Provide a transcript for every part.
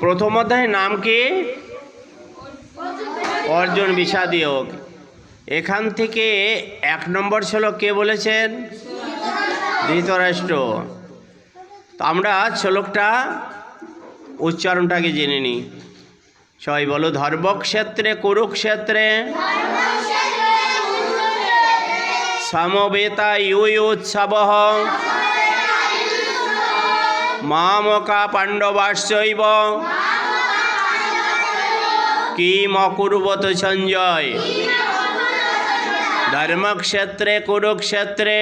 প্রথম অধ্যায়ের নাম কি? অর্জুন বিষাদীয় এখান থেকে এক নম্বর শ্লোক কে বলেছেন? ধৃতরাষ্ট্র। তো আমরা শ্লোকটা উচ্চারণটাকে জেনে নিই। সবাই বলো ধর্মক্ষেত্রে কুরুক্ষেত্রে? সমবেতা ইউৎসব মামকা পাণ্ডবাশ্চৈব কিম অকুর্বত সঞ্জয় ধর্মক্ষেত্রে কুরুক্ষেত্রে।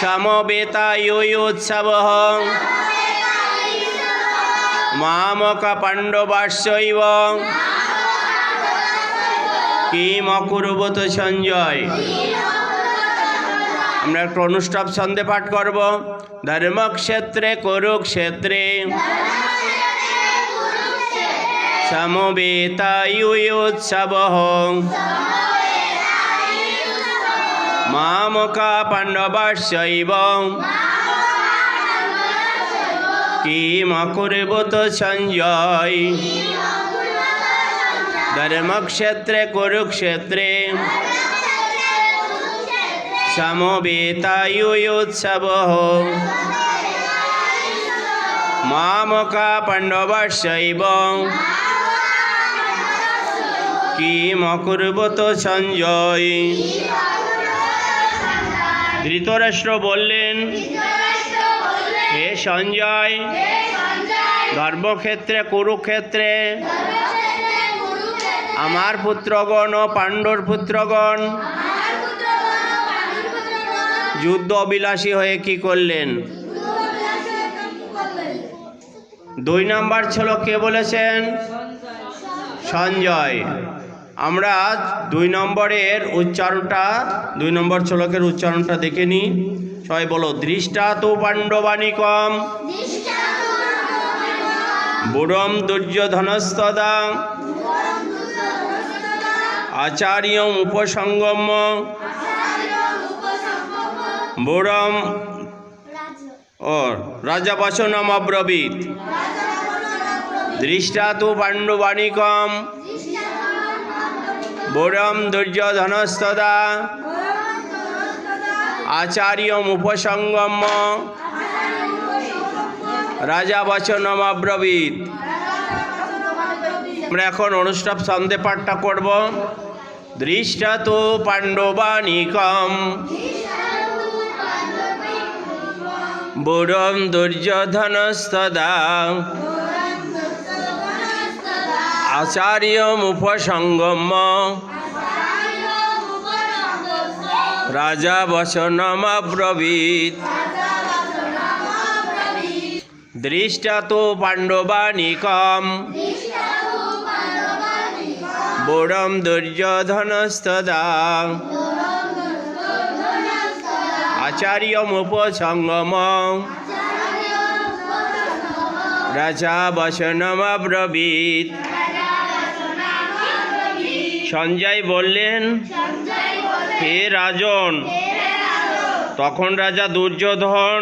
সমবেতা ইউৎসব মামকা পাণ্ডবাশ্চৈব কিম অকুর্বত সঞ্জয় আমরা একটা অনুষ্ঠব ছন্দে পাঠ করব। ধর্মক্ষেত্রে কুরুক্ষেত্রে। সমবেতায়ুৎসব মামকা পাণ্ডবাস্যৈব কিম অকুর্বত সঞ্জয়। ধর্মক্ষেত্রে কুরুক্ষেত্রে। সমবেতায়ুৎসব মামকা পাণ্ডবাস্যৈব কিম অকুর্বত সঞ্জয় ধৃতরাষ্ট্র বললেন হে সঞ্জয় ধর্মক্ষেত্রে কুরুক্ষেত্রে আমার পুত্রগণ ও পাণ্ডর পুত্রগণ যুদ্ধ অবিলাসী হয়ে কি করলেন? দুই নাম্বার ছিল কে বলেছেন? সঞ্জয়। আমরা দুই নম্বরের উচ্চারণটা, দুই নম্বর শ্লোকের উচ্চারণটা দেখে নিই সবাই বলো দৃষ্টা তো পাণ্ডবানিকম। বুড়ম দুর্যোধনস্তদা। আচার্য উপসঙ্গম বুড়ম ও রাজা বচনম অব্রবীত দৃষ্টা তু পাণ্ডবানিকম বুড়ম দুর্যোধনস্তদা। আচার্য উপসঙ্গম রাজা বচনম অব্রবীত আমরা এখন অনুষ্ঠান সন্ধে পাঠটা করব। দৃষ্টা তো পাণ্ডবানিকম বুড়ম দুর্যোধনস্তদা। আচার্য উপসঙ্গম রাজা বচনমব্রবীত দৃষ্টা তো পাণ্ডবানিকম। বুড়ম দুর্যোধনস্তদা। আচার্য উপসঙ্গম রাজা বচনমব্রবীত সঞ্জয় বললেন হে রাজন তখন রাজা দুর্যোধন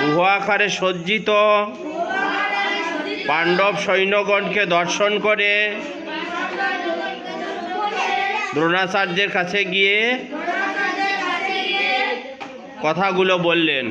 বহু আকারে সজ্জিত, পাণ্ডব সৈন্যগণকে দর্শন করে, দ্রোণাচার্যের কাছে গিয়ে কথাগুলো বললেন।